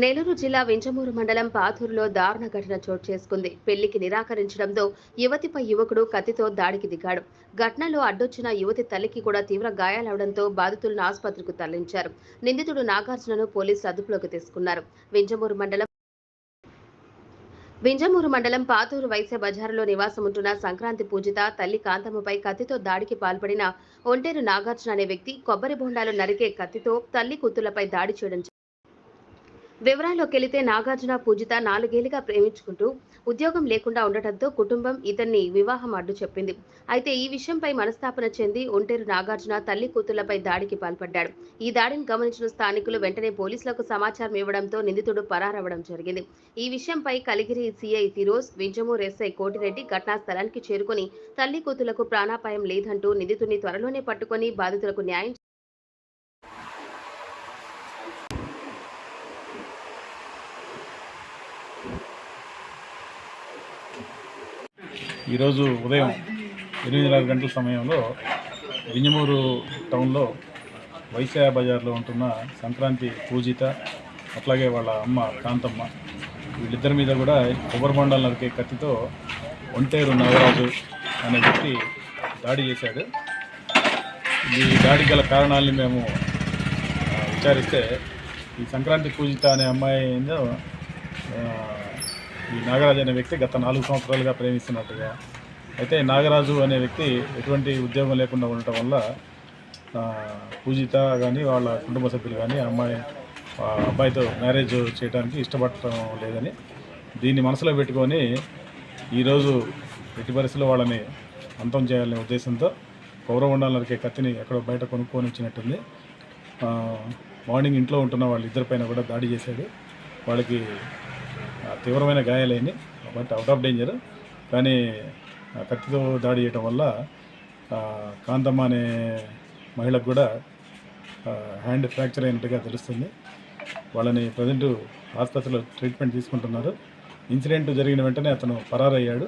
నెల్లూరు జిల్లా వింజమూరు మండలం పాతూరులో దారుణ ఘటన చోటు చేసుకుంది. పెళ్ళికి నిరాకరించడంతో యువతిపై యువకుడు కత్తితో దాడికి దిగాడు. ఘటనలో అడ్డొచ్చిన యువతి తల్లికి కూడా తీవ్ర గాయాలవడంతో బాధితులను ఆసుపత్రికి తరలించారు. నిందితుడు నాగార్జునను పోలీసులు అదుపులోకి తీసుకున్నారు. వింజమూరు మండలం వింజమూరు మండలం పాతూరు వైశ్య బజారులో నివాసం ఉంటున్న సంక్రాంతి పూజిత తల్లి కాంతమ్మపై కత్తితో దాడికి పాల్పడిన ఒంటేరు నాగార్జున అనే వ్యక్తి కొబ్బరి బొండాలు నరికే కత్తితో తల్లి కూతుళ్ళపై దాడి చేయడం వివరాల్లోకి వెళితే నాగార్జున పూజిత నాలుగేళ్ళుగా ప్రేమించుకుంటూ ఉద్యోగం లేకుండా ఉండటంతో కుటుంబం ఇతన్ని వివాహం అడ్డు చెప్పింది. అయితే ఈ విషయంపై మనస్తాపన చెంది ఒంటేరు నాగార్జున తల్లి కూతుళ్ళపై దాడికి పాల్పడ్డాడు. ఈ దాడిని గమనించిన స్థానికులు వెంటనే పోలీసులకు సమాచారం ఇవ్వడంతో నిందితుడు పరారవడం జరిగింది. ఈ విషయంపై కలిగిరి సిఐ ఫిరోజ్ వింజమూర్ ఎస్ఐ కోటిరెడ్డి ఘటనా స్థలానికి చేరుకుని తల్లి కూతుళ్ళకు ప్రాణాపాయం లేదంటూ నిందితుడిని త్వరలోనే పట్టుకొని బాధితులకు న్యాయం ఈరోజు ఉదయం ఎనిమిదిన్నర గంటల సమయంలో వింజమూరు టౌన్లో వైశాయ బజార్లో ఉంటున్న సంక్రాంతి పూజిత అట్లాగే వాళ్ళ అమ్మ కాంతమ్మ వీళ్ళిద్దరి మీద కూడా కొబ్బరి బొండాలు నరికే కత్తితో ఒంటేరు నాగరాజు అనే వ్యక్తి దాడి చేశాడు. ఈ దాడి గల కారణాలని మేము విచారిస్తే ఈ సంక్రాంతి పూజిత అనే అమ్మాయి ఏందో ఈ నాగరాజు అనే వ్యక్తి గత నాలుగు సంవత్సరాలుగా ప్రేమిస్తున్నట్టుగా. అయితే నాగరాజు అనే వ్యక్తి ఎటువంటి ఉద్యోగం లేకుండా ఉండటం వల్ల పూజిత కానీ వాళ్ళ కుటుంబ సభ్యులు కానీ అమ్మాయి అబ్బాయితో మ్యారేజ్ చేయడానికి ఇష్టపడటం లేదని దీన్ని మనసులో పెట్టుకొని ఈరోజు ఎట్టి పరిస్థితుల్లో వాళ్ళని అంతం చేయాలనే ఉద్దేశంతో పౌరమండలం నరికే కత్తిని ఎక్కడో బయట కొనుక్కొని వచ్చినట్టుంది మార్నింగ్ ఇంట్లో ఉంటున్న వాళ్ళిద్దరిపైన కూడా దాడి చేశాడు. వాళ్ళకి తీవ్రమైన గాయాలైనవి బట్ అవుట్ ఆఫ్ డేంజర్ కానీ ఆ కత్తితో దాడి చేయటం వల్ల కాంతమ్మ అనే మహిళకు కూడా హ్యాండ్ ఫ్రాక్చర్ అయినట్టుగా తెలుస్తుంది. వాళ్ళని ప్రజెంట్ ఆసుపత్రిలో ట్రీట్మెంట్ తీసుకుంటున్నారు. ఇన్సిడెంట్ జరిగిన వెంటనే అతను పరారయ్యాడు.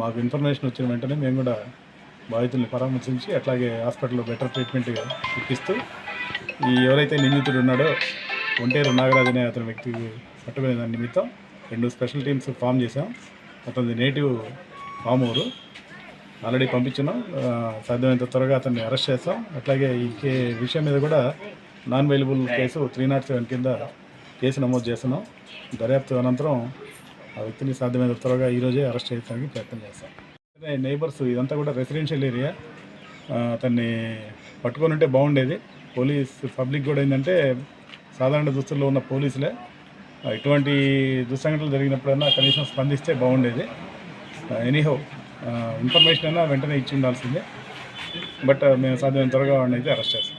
మాకు ఇన్ఫర్మేషన్ వచ్చిన వెంటనే మేము కూడా బాధితుల్ని పరామర్శించి అట్లాగే హాస్పిటల్లో బెటర్ ట్రీట్మెంట్ ఇప్పిస్తూ ఈ ఎవరైతే నిందితుడు ఉన్నాడో ఒంటేరు నాగరాజు అనే అతని వ్యక్తి పట్టుకునే దాని నిమిత్తం రెండు స్పెషల్ టీమ్స్ ఫామ్ చేసాం అతని నేటివ్ అవరు ఆల్రెడీ పంపించినాం సాధ్యమైనంత త్వరగా అతన్ని అరెస్ట్ చేస్తాం. అట్లాగే ఈ కే విషయం మీద కూడా non available case three nought seven కింద కేసు నమోదు చేస్తున్నాం. దర్యాప్తు అనంతరం ఆ వ్యక్తిని సాధ్యమైనంత త్వరగా ఈరోజే అరెస్ట్ చేయడానికి ప్రయత్నం చేస్తాం. నైబర్స్ ఇదంతా కూడా రెసిడెన్షియల్ ఏరియా అతన్ని పట్టుకొని ఉంటే బాగుండేది. పోలీస్ పబ్లిక్ కూడా ఏంటంటే సాధారణ దుస్తుల్లో ఉన్న పోలీసులే ఇటువంటి దుస్సంఘటనలు జరిగినప్పుడైనా కనీసం స్పందిస్తే బాగుండేది. ఎనీహో ఇన్ఫర్మేషన్ అయినా వెంటనే ఇచ్చి ఉండాల్సిందే. బట్ మేము సాధ్యమైన త్వరగా వాడిని అయితే అరెస్ట్ చేస్తాం.